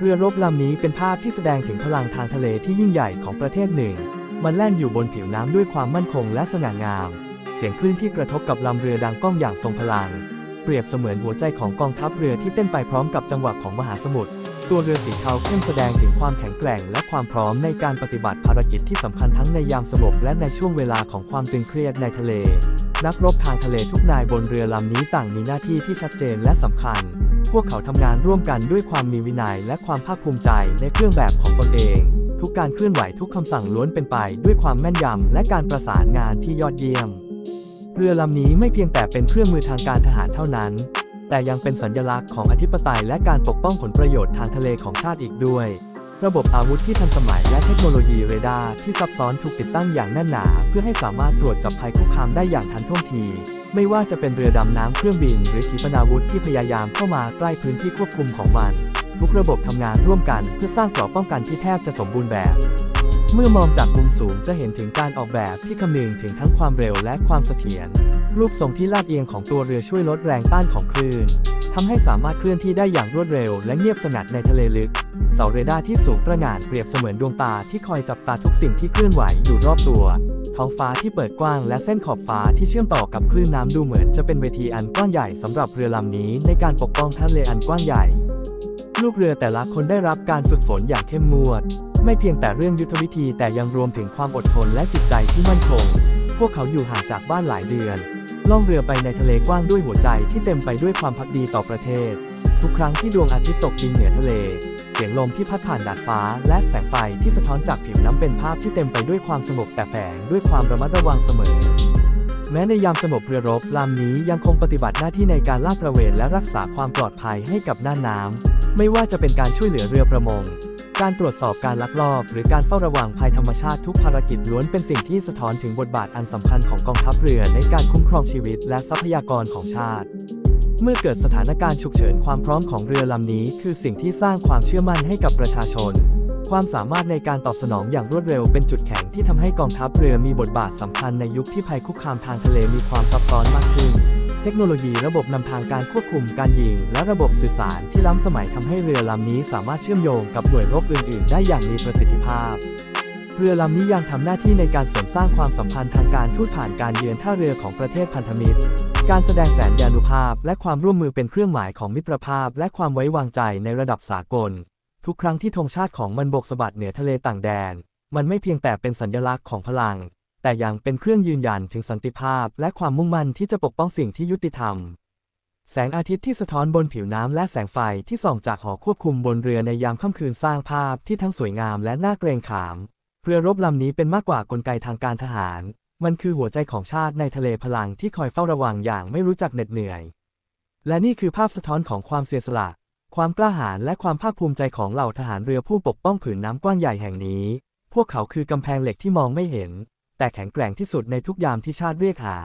เรือรบลำนี้เป็นภาพที่แสดงถึงพลังทางทะเลที่ยิ่งใหญ่ของประเทศหนึ่ง มันแล่นอยู่บนผิวน้ำด้วยความมั่นคงและสง่างาม เสียงคลื่นที่กระทบกับลำเรือดังก้องอย่างทรงพลัง เปรียบเสมือนหัวใจของกองทัพเรือที่เต้นไปพร้อมกับจังหวะของมหาสมุทร ตัวเรือสีเทาเข้มแสดงถึงความแข็งแกร่ง และความพร้อมในการปฏิบัติภารกิจที่สำคัญทั้งในยามสงบและในช่วงเวลาของความตึงเครียดในทะเล นักรบทางทะเลทุกนายบนเรือลำนี้ต่างมีหน้าที่ที่ชัดเจนและสำคัญ วกเขาทำงานร่วมกันด้วยความมีวินัยและความภาคภูมิใจในเครื่องแบบของตนเอง ทุกการเคลื่อนไหวทุกคำสั่งล้วนเป็นไปด้วยความแม่นยำและการประสานงานที่ยอดเยี่ยม เรือลำนี้ไม่เพียงแต่เป็นเครื่องมือทางการทหารเท่านั้น แต่ยังเป็นสัญลักษณ์ของอธิปไตยและการปกป้องผลประโยชน์ทางทะเลของชาติอีกด้วย ระบบอาวุธที่ทันสมัยและเทคโนโลยีเรดาร์ที่ซับซ้อนถูกติดตั้งอย่างแน่นหนา เพื่อให้สามารถตรวจจับภัยคุกคามได้อย่างทันท่วงที ไม่ว่าจะเป็นเรือดำน้ำเครื่องบิน หรือขีปนาวุธที่พยายามเข้ามาใกล้พื้นที่ควบคุมของมัน ทุกระบบทำงานร่วมกันเพื่อสร้างกราะป้องกันที่แทบจะสมบูรณ์แบบ เมื่อมองจากมุมสูงจะเห็นถึงการออกแบบที่คำนึงถึงทั้งความเร็วและความเสถียรรูปทรงที่ลาดเอียงของตัวเรือช่วยลดแรงต้านของคลื่น ทำให้สามารถเคลื่อนที่ได้อย่างรวดเร็ว และเงียบสงัดในทะเลลึก เสาเรดาร์ที่สูงประหง่านเปรียบเสมือนดวงตาที่คอยจับตาทุกสิ่งที่เคลื่อนไหวอยู่รอบตัว ท้องฟ้าที่เปิดกว้างและเส้นขอบฟ้าที่เชื่อมต่อกับคลื่นน้ำดูเหมือนจะเป็นเวทีอันกว้างใหญ่สำหรับเรือลำนี้ในการปกป้องทะเลอันกว้างใหญ่ ลูกเรือแต่ละคนได้รับการฝึกฝนอย่างเข้มงวด ไม่เพียงแต่เรื่องยุทธวิธีแต่ยังรวมถึงความอดทนและจิตใจที่มั่นคง พวกเขาอยู่ห่างจากบ้านหลายเดือน ล่องเรือไปในทะเลกว้างด้วยหัวใจที่เต็มไปด้วยความพักดีต่อประเทศ ทุกครั้งที่ดวงอาทิตย์ตกดินเหนือทะเล เสียงลมที่พัดผ่านดาดฟ้า และแสงไฟที่สะท้อนจากผิวน้ำเป็นภาพที่เต็มไปด้วยความสงบแต่แฝงด้วยความระมัดระวังเสมอ แม้ในยามสงบเรือรบลำนี้ยังคงปฏิบัติหน้าที่ในการลาดตระเวนและรักษาความปลอดภัยให้กับน่านน้ำไม่ว่าจะเป็นการช่วยเหลือเรือประมง การตรวจสอบการลักลอบ หรือการเฝ้าระวังภัยธรรมชาติทุกภารกิจล้วนเป็นสิ่งที่สะท้อนถึงบทบาทอันสำคัญของกองทัพเรือในการคุ้มครองชีวิตและทรัพยากรของชาติ เมื่อเกิดสถานการณ์ฉุกเฉินความพร้อมของเรือลำนี้ คือสิ่งที่สร้างความเชื่อมั่นให้กับประชาชน ความสามารถในการตอบสนองอย่างรวดเร็วเป็นจุดแข็งที่ทำให้กองทัพเรือมีบทบาทสำคัญในยุคที่ภัยคุกคามทางทะเลมีความซับซ้อนมากขึ้น เทคโนโลยีระบบนำทางการควบคุมการยิง และระบบสื่อสารที่ล้ำสมัยทำให้เรือลำนี้สามารถเชื่อมโยงกับหน่วยรบอื่น ๆ ได้อย่างมีประสิทธิภาพ เรือลำนี้ยังทำหน้าที่ในการเสริมสร้างความสัมพันธ์ทางการทูตผ่านการเยือนท่าเรือของประเทศพันธมิตร การแสดงแสนยานุภาพ และความร่วมมือเป็นเครื่องหมายของมิตรภาพ และความไว้วางใจในระดับสากล ทุกครั้งที่ธงชาติของมันบกสะบัดเหนือทะเลต่างแดน มันไม่เพียงแต่เป็นสัญลักษณ์ของพลัง แต่ยังเป็นเครื่องยืนยันถึงสันติภาพและความมุ่งมั่นที่จะปกป้องสิ่งที่ยุติธรรม แสงอาทิตย์ที่สะท้อนบนผิวน้ำและแสงไฟที่ส่องจากหอควบคุมบนเรือในยามค่ำคืนสร้างภาพที่ทั้งสวยงามและน่าเกรงขาม เรือรบลำนี้เป็นมากกว่ากลไกทางการทหาร มันคือหัวใจของชาติในทะเลพลังที่คอยเฝ้าระวังอย่างไม่รู้จักเหน็ดเหนื่อย และนี่คือภาพสะท้อนของความเสียสละ ความกล้าหาญและความภาคภูมิใจของเหล่าทหารเรือผู้ปกป้องผืนน้ำกว้างใหญ่แห่งนี้ พวกเขาคือกำแพงเหล็กที่มองไม่เห็น แต่แข็งแกร่งที่สุดในทุกยามที่ชาติเรียกหา